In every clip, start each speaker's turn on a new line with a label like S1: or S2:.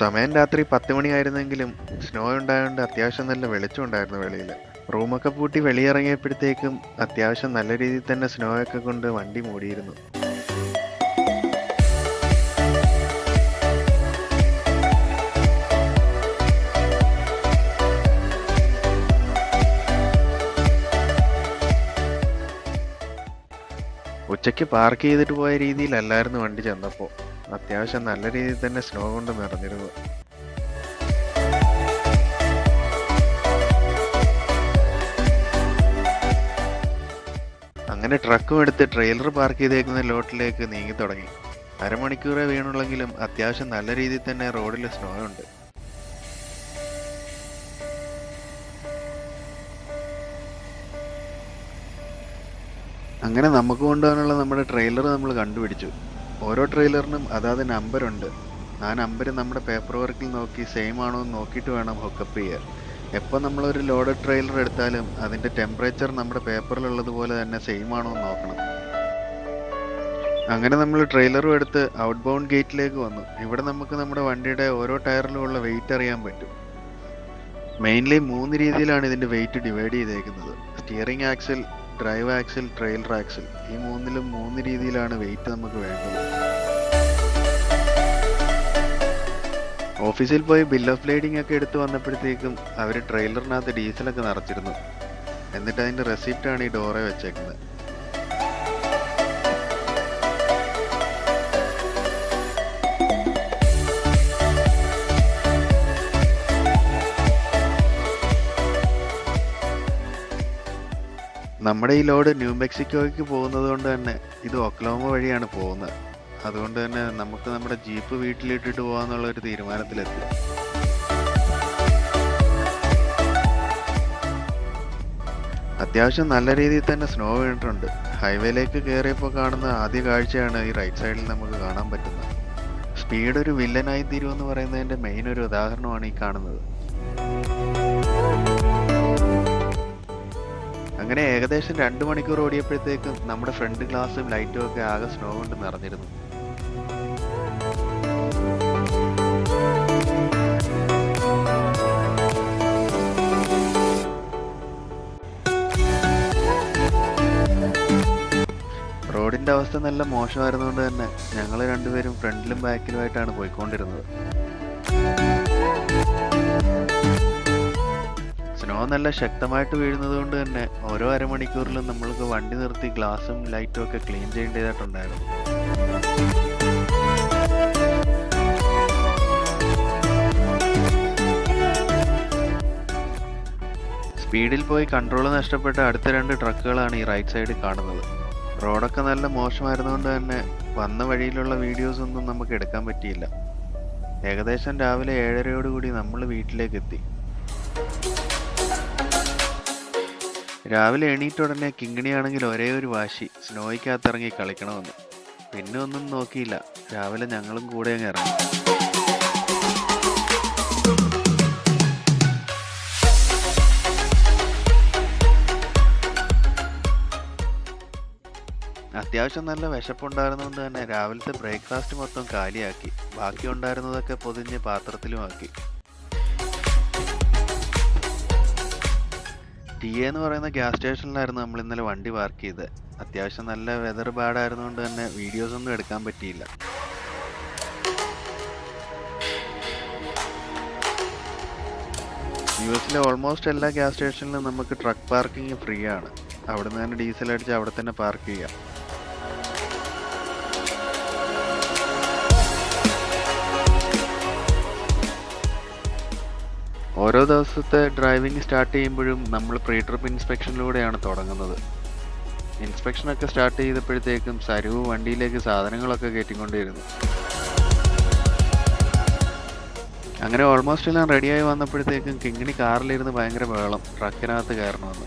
S1: സമയം രാത്രി പത്ത് മണിയായിരുന്നെങ്കിലും സ്നോ ഉണ്ടായതുകൊണ്ട് അത്യാവശ്യം നല്ല വെളിച്ചം ഉണ്ടായിരുന്നു വെളിയിൽ റൂമൊക്കെ പൂട്ടി വെളിയിറങ്ങിയപ്പോഴത്തേക്കും അത്യാവശ്യം നല്ല രീതിയിൽ തന്നെ സ്നോ ഒക്കെ കൊണ്ട് വണ്ടി മൂടിയിരുന്നു. ഉച്ചയ്ക്ക് പാർക്ക് ചെയ്തിട്ട് പോയ രീതിയിലല്ലായിരുന്നു വണ്ടി ചെന്നപ്പോൾ അത്യാവശ്യം നല്ല രീതിയിൽ തന്നെ സ്നോ കൊണ്ട് നിറഞ്ഞിരുന്നു. അങ്ങനെ ട്രക്കും എടുത്ത് ട്രെയിലർ പാർക്ക് ചെയ്തേക്കുന്ന ലോട്ടിലേക്ക് നീങ്ങി തുടങ്ങി. അരമണിക്കൂറേ വീണുള്ളെങ്കിലും അത്യാവശ്യം നല്ല രീതിയിൽ തന്നെ റോഡിൽ സ്നോ ഉണ്ട്. അങ്ങനെ നമുക്ക് കൊണ്ടുപോകാനുള്ള നമ്മുടെ ട്രെയിലർ നമ്മൾ കണ്ടുപിടിച്ചു. ഓരോ ട്രെയിലറിനും അതാത് നമ്പറുണ്ട്. ആ നമ്പർ നമ്മുടെ പേപ്പർ വർക്കിൽ നോക്കി സെയിം ആണോ എന്ന് നോക്കിയിട്ട് വേണം ഹുക്കപ്പ് ചെയ്യാൻ. എപ്പോൾ നമ്മളൊരു ലോഡഡ് ട്രെയിലർ എടുത്താലും അതിന്റെ ടെമ്പറേച്ചർ നമ്മുടെ പേപ്പറിലുള്ളതുപോലെ തന്നെ സെയിം ആണോ എന്ന് നോക്കണം. അങ്ങനെ നമ്മൾ ട്രെയിലറും എടുത്ത് ഔട്ട് ബൗണ്ട് ഗേറ്റിലേക്ക് വന്നു. ഇവിടെ നമുക്ക് നമ്മുടെ വണ്ടിയുടെ ഓരോ ടയറിലും ഉള്ള വെയിറ്റ് അറിയാൻ പറ്റും. മെയിൻലി മൂന്ന് രീതിയിലാണ് ഇതിന്റെ വെയിറ്റ് ഡിവൈഡ് ചെയ്തേക്കുന്നത്. Steering axle drive axle trailer axle ഈ മൂന്നിലും മൂന്ന് രീതിയിലാണ് വെയിറ്റ് നമുക്ക് വേണ്ടത്. ഓഫീസിൽ പോയി ബിൽ ഓഫ് ലേഡിംഗ് ഒക്കെ എടുത്ത് വന്നപ്പോഴത്തേക്കും അവർ ട്രെയിലറിനകത്ത് ഡീസലൊക്കെ നിറച്ചിരുന്നു. എന്നിട്ട് അതിന്റെ റെസിപ്റ്റാണ് ഈ ഡോറെ വെച്ചേക്കുന്നത്. നമ്മുടെ ഈ ലോഡ് ന്യൂ മെക്സിക്കോയ്ക്ക് പോകുന്നത് കൊണ്ട് തന്നെ ഇത് ഒക്ലോമ വഴിയാണ് പോകുന്നത്. അതുകൊണ്ട് തന്നെ നമുക്ക് നമ്മുടെ ജീപ്പ് വീട്ടിലിട്ടിട്ട് പോകാന്നുള്ള ഒരു തീരുമാനത്തിലെത്തി. അത്യാവശ്യം നല്ല രീതിയിൽ തന്നെ സ്നോ വീണിട്ടുണ്ട്. ഹൈവേയിലേക്ക് കയറിയപ്പോൾ കാണുന്ന ആദ്യ കാഴ്ചയാണ് ഈ റൈറ്റ് സൈഡിൽ നമുക്ക് കാണാൻ പറ്റുന്നത്. സ്പീഡ് ഒരു വില്ലനായി തീരുമെന്ന് പറയുന്നതിന്റെ മെയിൻ ഒരു ഉദാഹരണമാണ് ഈ കാണുന്നത്. അങ്ങനെ ഏകദേശം രണ്ട് മണിക്കൂർ ഓടിയപ്പോഴത്തേക്കും നമ്മുടെ ഫ്രണ്ട് ഗ്ലാസ്സും ലൈറ്റും ഒക്കെ ആകെ സ്നോ കൊണ്ട് നിറഞ്ഞിരുന്നു. റോഡിന്റെ അവസ്ഥ നല്ല മോശമായിരുന്നുകൊണ്ട് തന്നെ ഞങ്ങൾ രണ്ടുപേരും ഫ്രണ്ടിലും ബാക്കിലുമായിട്ടാണ് പോയിക്കൊണ്ടിരുന്നത്. സ്നോ നല്ല ശക്തമായിട്ട് വീഴുന്നത് കൊണ്ട് തന്നെ ഓരോ അരമണിക്കൂറിലും നമ്മൾക്ക് വണ്ടി നിർത്തി ഗ്ലാസും ലൈറ്റും ഒക്കെ ക്ലീൻ ചെയ്യേണ്ടതായിട്ടുണ്ടായിരുന്നു. സ്പീഡിൽ പോയി കൺട്രോൾ നഷ്ടപ്പെട്ട അടുത്ത രണ്ട് ട്രക്കുകളാണ് ഈ റൈറ്റ് സൈഡിൽ കാണുന്നത്. റോഡൊക്കെ നല്ല മോശമായിരുന്നുകൊണ്ട് തന്നെ വന്ന വഴിയിലുള്ള വീഡിയോസ് ഒന്നും നമുക്ക് എടുക്കാൻ പറ്റിയില്ല. ഏകദേശം രാവിലെ ഏഴരയോടുകൂടി നമ്മൾ വീട്ടിലേക്ക് എത്തി. രാവിലെ എണീറ്റ ഉടനെ കിങ്ങിണിയാണെങ്കിൽ ഒരേ ഒരു വാശി. സ്നോയ്ക്കകത്തിറങ്ങി കളിക്കണമെന്ന്. പിന്നെ ഒന്നും നോക്കിയില്ല. രാവിലെ ഞങ്ങളും കൂടെ അങ്ങ് ഇറങ്ങി. അത്യാവശ്യം നല്ല വിശപ്പുണ്ടായിരുന്നതുകൊണ്ട് തന്നെ രാവിലത്തെ ബ്രേക്ക്ഫാസ്റ്റ് മൊത്തം കാലിയാക്കി. ബാക്കി ഉണ്ടായിരുന്നതൊക്കെ പൊതിഞ്ഞ് പാത്രത്തിലുമാക്കി ടി എന്ന് പറയുന്ന ഗ്യാസ് സ്റ്റേഷനിലായിരുന്നു നമ്മൾ ഇന്നലെ വണ്ടി പാർക്ക് ചെയ്തത് അത്യാവശ്യം നല്ല വെതർ ബാഡ് ആയിരുന്നുകൊണ്ട് തന്നെ വീഡിയോസ് ഒന്നും എടുക്കാൻ പറ്റിയില്ല. യു എസിലെ ഓൾമോസ്റ്റ് എല്ലാ ഗ്യാസ് സ്റ്റേഷനിലും നമുക്ക് ട്രക്ക് പാർക്കിംഗ് ഫ്രീ ആണ്. അവിടെ നിന്ന് തന്നെ ഡീസൽ അടിച്ച് അവിടെ തന്നെ പാർക്ക് ചെയ്യാം. ഓരോ ദിവസത്തെ ഡ്രൈവിംഗ് സ്റ്റാർട്ട് ചെയ്യുമ്പോഴും നമ്മൾ പ്രീ ട്രിപ്പ് ഇൻസ്പെക്ഷനിലൂടെയാണ് തുടങ്ങുന്നത്. ഇൻസ്പെക്ഷനൊക്കെ സ്റ്റാർട്ട് ചെയ്തപ്പോഴത്തേക്കും സരുവ് വണ്ടിയിലേക്ക് സാധനങ്ങളൊക്കെ കയറ്റിക്കൊണ്ടിരുന്നു. അങ്ങനെ ഓൾമോസ്റ്റ് എല്ലാം റെഡിയായി വന്നപ്പോഴത്തേക്കും കിങ്ങിണി കാറിലിരുന്ന് ഭയങ്കര ബഹളം ട്രക്കിനകത്ത് കയറണമെന്ന്.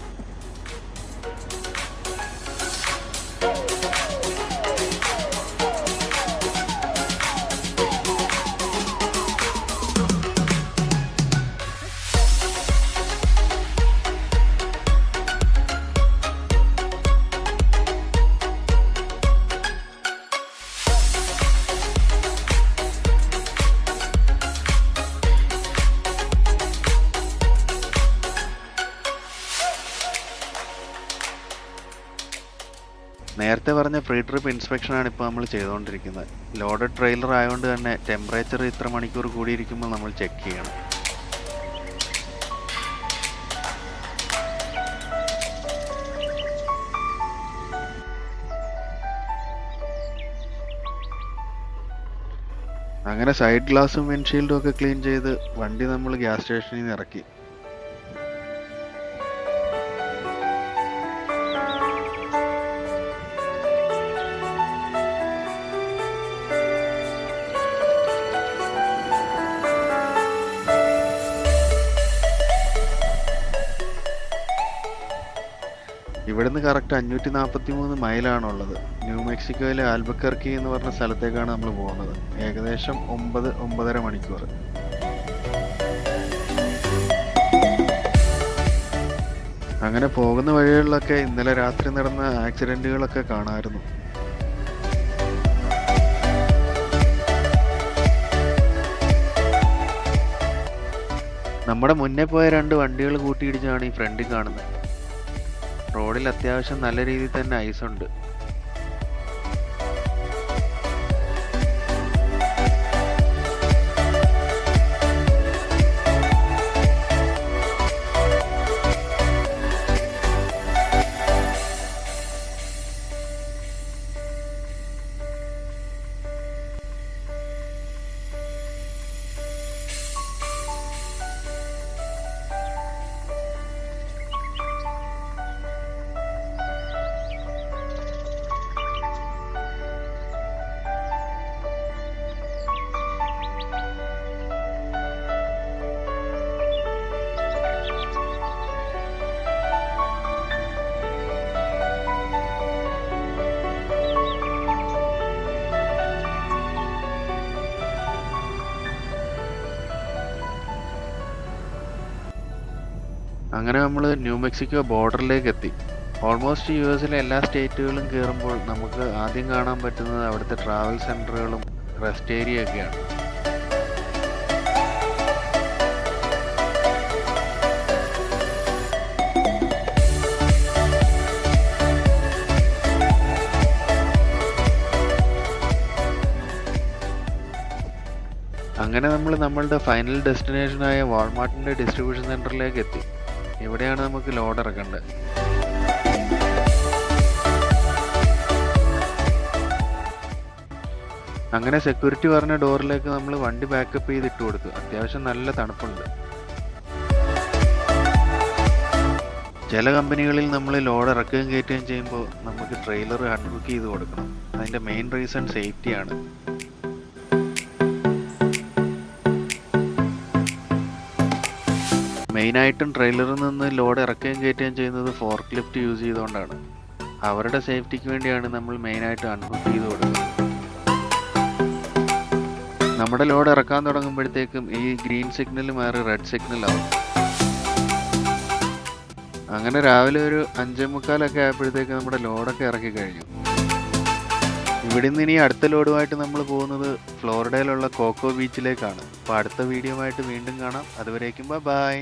S1: നേരത്തെ പറഞ്ഞ ഫ്രീ ട്രിപ്പ് ഇൻസ്പെക്ഷൻ ആണ് ഇപ്പോൾ നമ്മൾ ചെയ്തുകൊണ്ടിരിക്കുന്നത് ലോഡ് ട്രെയിലർ ആയതുകൊണ്ട് തന്നെ ടെമ്പറേച്ചർ ഇത്ര മണിക്കൂർ കൂടിയിരിക്കുമ്പോൾ നമ്മൾ ചെക്ക് ചെയ്യണം. അങ്ങനെ സൈഡ് ഗ്ലാസും വിൻഷീൽഡും ഒക്കെ ക്ലീൻ ചെയ്ത് വണ്ടി നമ്മൾ ഗ്യാസ് സ്റ്റേഷനിൽ നിന്ന് ഇറക്കി. ഇവിടുന്ന് കറക്റ്റ് അഞ്ഞൂറ്റി നാൽപ്പത്തി മൂന്ന് മൈലാണുള്ളത്. ന്യൂ മെക്സിക്കോയിലെ ആൽബക്കർക്കി എന്ന് പറഞ്ഞ സ്ഥലത്തേക്കാണ് നമ്മൾ പോകുന്നത്. ഏകദേശം ഒമ്പത് ഒമ്പതര മണിക്കൂർ. അങ്ങനെ പോകുന്ന വഴികളിലൊക്കെ ഇന്നലെ രാത്രി നടന്ന ആക്സിഡന്റുകളൊക്കെ കാണാമായിരുന്നു നമ്മുടെ മുന്നേ പോയ രണ്ട് വണ്ടികൾ കൂട്ടിയിടിച്ചാണ് ഈ ഫ്രണ്ടിൽ കാണുന്നത്. റോഡിൽ അത്യാവശ്യം നല്ല രീതിയിൽ തന്നെ ഐസ് അങ്ങനെ നമ്മൾ ന്യൂ മെക്സിക്കോ ബോർഡറിലേക്ക് എത്തി ഓൾമോസ്റ്റ് യു എസിലെ എല്ലാ സ്റ്റേറ്റുകളും കയറുമ്പോൾ നമുക്ക് ആദ്യം കാണാൻ പറ്റുന്നത് അവിടുത്തെ ട്രാവൽ സെന്ററുകളും റെസ്റ്റ് ഏരിയ ഒക്കെയാണ്. അങ്ങനെ നമ്മൾ നമ്മളുടെ ഫൈനൽ ഡെസ്റ്റിനേഷനായ വാൾമാർട്ടിന്റെ ഡിസ്ട്രിബ്യൂഷൻ സെന്ററിലേക്ക് എത്തി ഇവിടെയാണ് നമുക്ക് ലോഡ് ഇറക്കേണ്ടത്. അങ്ങനെ സെക്യൂരിറ്റി പറഞ്ഞ ഡോറിലേക്ക് നമ്മൾ വണ്ടി ബാക്കപ്പ് ചെയ്ത് ഇട്ട് കൊടുത്തു. അത്യാവശ്യം നല്ല തണുപ്പുണ്ട്. ചില കമ്പനികളിൽ നമ്മൾ ലോഡ് ഇറക്കുകയും കയറ്റുകയും ചെയ്യുമ്പോൾ നമുക്ക് ട്രെയിലർ അൺബുക്ക് ചെയ്ത് കൊടുക്കണം. അതിന്റെ മെയിൻ റീസൺ സേഫ്റ്റിയാണ് മെയിനായിട്ടും ട്രെയിലറിൽ നിന്ന് ലോഡ് ഇറക്കുകയും കയറ്റുകയും ചെയ്യുന്നത് ഫോർക്ക് ലിഫ്റ്റ് യൂസ് ചെയ്തുകൊണ്ടാണ്. അവരുടെ സേഫ്റ്റിക്ക് വേണ്ടിയാണ് നമ്മൾ മെയിനായിട്ട് അൺബുക്ക് ചെയ്ത് കൊടുക്കുന്നത്. നമ്മുടെ ലോഡ് ഇറക്കാൻ തുടങ്ങുമ്പോഴത്തേക്കും ഈ ഗ്രീൻ സിഗ്നൽ മാറി റെഡ് സിഗ്നൽ ആവും. അങ്ങനെ രാവിലെ ഒരു അഞ്ചേ മുക്കാലൊക്കെ ആയപ്പോഴത്തേക്ക് നമ്മുടെ ലോഡൊക്കെ ഇറക്കി കഴിഞ്ഞു. ഇവിടെ നിന്ന് ഇനി അടുത്ത ലോഡുമായിട്ട് നമ്മൾ പോകുന്നത് ഫ്ലോറിഡയിലുള്ള കോക്കോ ബീച്ചിലേക്കാണ്. അപ്പോൾ അടുത്ത വീഡിയോ ആയിട്ട് വീണ്ടും കാണാം. അതുവരേക്കും ബൈ.